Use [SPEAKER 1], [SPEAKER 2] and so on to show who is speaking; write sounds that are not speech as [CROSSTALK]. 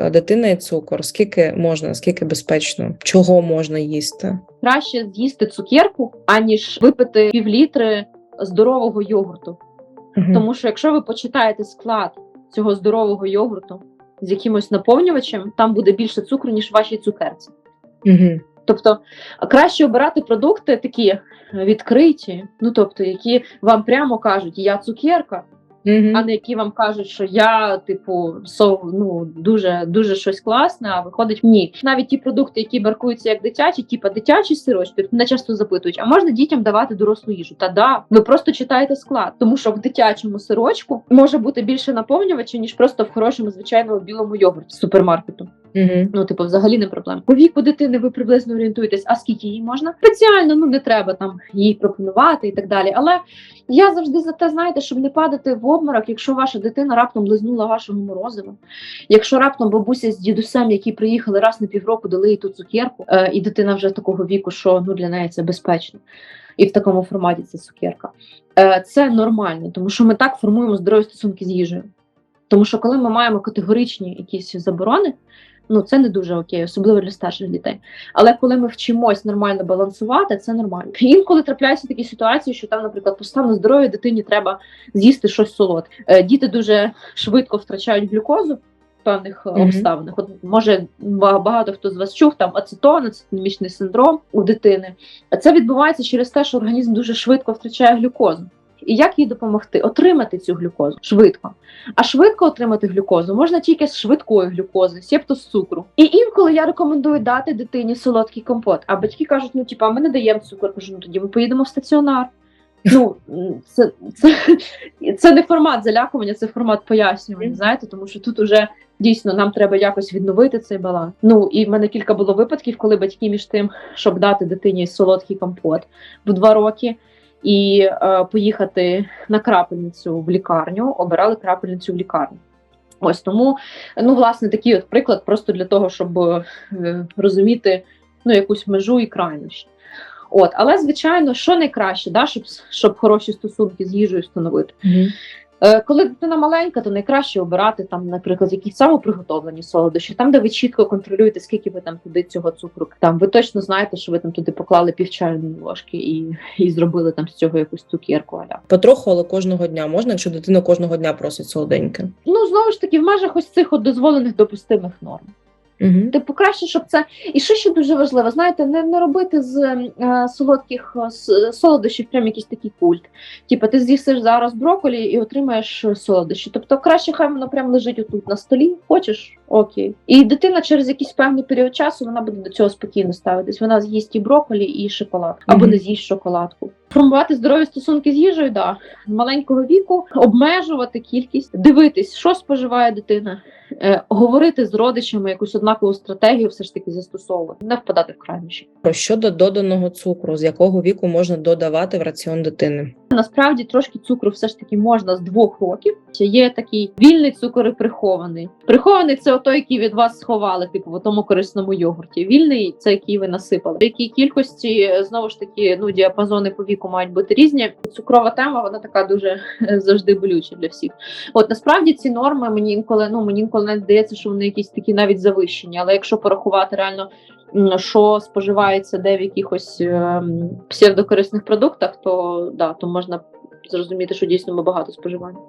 [SPEAKER 1] е, дитина і цукор, скільки можна, скільки безпечно, чого можна їсти?
[SPEAKER 2] Краще з'їсти цукерку, аніж випити півлітри здорового йогурту.
[SPEAKER 1] Мгм.
[SPEAKER 2] Тому що якщо ви почитаєте склад цього здорового йогурту з якимось наповнювачем, там буде більше цукру, ніж в вашій цукерці.
[SPEAKER 1] Мгм.
[SPEAKER 2] Тобто краще обирати продукти такі відкриті, ну тобто, які вам прямо кажуть, я цукерка,
[SPEAKER 1] Мгм.
[SPEAKER 2] а не які вам кажуть, що я, типу, со, ну дуже дуже щось класне, а виходить ні. Навіть ті продукти, які маркуються як дитячі, типу дитячі сирочки, мене часто запитують, а можна дітям давати дорослу їжу? Та да, ви просто читаєте склад, тому що в дитячому сирочку може бути більше наповнювача, ніж просто в хорошому звичайному білому йогурті супермаркету.
[SPEAKER 1] Мгм.
[SPEAKER 2] Ну, типу, взагалі не проблема. По віку дитини ви приблизно орієнтуєтесь, а скільки їй можна? Спеціально, ну не треба там їй пропонувати і так далі. Але я завжди за те, знаєте, щоб не падати в обморок, якщо ваша дитина раптом лизнула вашого морозива. Якщо раптом бабуся з дідусем, які приїхали раз на півроку, дали їй ту цукерку, е, і дитина вже такого віку, що ну для неї це безпечно. І в такому форматі це цукерка. Е, це нормально, тому що ми так формуємо здорові стосунки з їжею. Тому що коли ми маємо категоричні якісь заборони, ну це не дуже окей, особливо для старших дітей. Але коли ми вчимось нормально балансувати, це нормально. Інколи трапляються такі ситуації, що там, наприклад, по стану здоров'я дитині треба з'їсти щось солодке. Е, Діти дуже швидко втрачають глюкозу. В певних е,
[SPEAKER 1] Мгм.
[SPEAKER 2] обставинах, от може багато хто з вас чув там ацетон, ацетонімічний синдром у дитини. А Це відбувається через те, що організм дуже швидко втрачає глюкозу. І як їй допомогти? Отримати цю глюкозу швидко. А швидко отримати глюкозу можна тільки з швидкої глюкози, себто з цукру. І інколи я рекомендую дати дитині солодкий компот. А батьки кажуть: ну типа, ми не даємо цукор. Кажу, ну тоді ми поїдемо в стаціонар. [LAUGHS] Ну це, це, це не формат залякування, це формат пояснювання. Знаєте, тому що тут уже дійсно нам треба якось відновити цей баланс. Ну і в мене кілька було випадків, коли батьки між тим, щоб дати дитині солодкий компот в два роки. І е, поїхати на крапельницю в лікарню, обирали крапельницю в лікарню. Ось тому, ну, власне, такий от приклад, просто для того, щоб е, розуміти ну, якусь межу і крайність. От, але звичайно, що найкраще, да, щоб, щоб хороші стосунки з їжею встановити.
[SPEAKER 1] Мгм.
[SPEAKER 2] Е, коли дитина маленька, то найкраще обирати там, наприклад, якісь самоприготовлені солодощі, там, де ви чітко контролюєте, скільки ви там туди цього цукру. Там ви точно знаєте, що ви там туди поклали пів чайної ложки і, і зробили там з цього якусь цукерку. Аля.
[SPEAKER 1] Потроху, але кожного дня можна, якщо дитина кожного дня просить солоденьке.
[SPEAKER 2] Ну знову ж таки, в межах ось цих от дозволених допустимих норм.
[SPEAKER 1] Угу.
[SPEAKER 2] Типу, краще, щоб це. І що ще дуже важливо, знаєте, не, не робити з е, солодких е, с- солодощів прям якийсь такий культ. Типу, ти з'їсиш зараз брокколі і отримаєш е, солодощі. Тобто краще, хай воно прям лежить отут на столі, хочеш, окей. І дитина через якийсь певний період часу вона буде до цього спокійно ставитись. Вона з'їсть і брокколі, і шоколад, або
[SPEAKER 1] Мгм.
[SPEAKER 2] не з'їсть шоколадку. Формувати здорові стосунки з їжею, да. Маленького віку, обмежувати кількість, дивитись, що споживає дитина, е, говорити з родичами якусь однакову стратегію, все ж таки застосовувати, не впадати в крайніші.
[SPEAKER 1] Про щодо доданого цукру, з якого віку можна додавати в раціон дитини?
[SPEAKER 2] Насправді трошки цукру все ж таки можна з двох років. Є такий вільний цукор і прихований. Прихований це той, який від вас сховали, типу в тому корисному йогурті. Вільний це який ви насипали. В якій кількості знову ж таки ну діапазони по віку мають бути різні. Цукрова тема вона така дуже [LAUGHS] завжди болюча для всіх. От насправді ці норми мені інколи ну мені інколи навіть здається, що вони якісь такі навіть завищені. Але якщо порахувати реально. Що споживається де в якихось ем, псевдокорисних продуктах, то да, то можна зрозуміти, що дійсно ми багато споживаємо.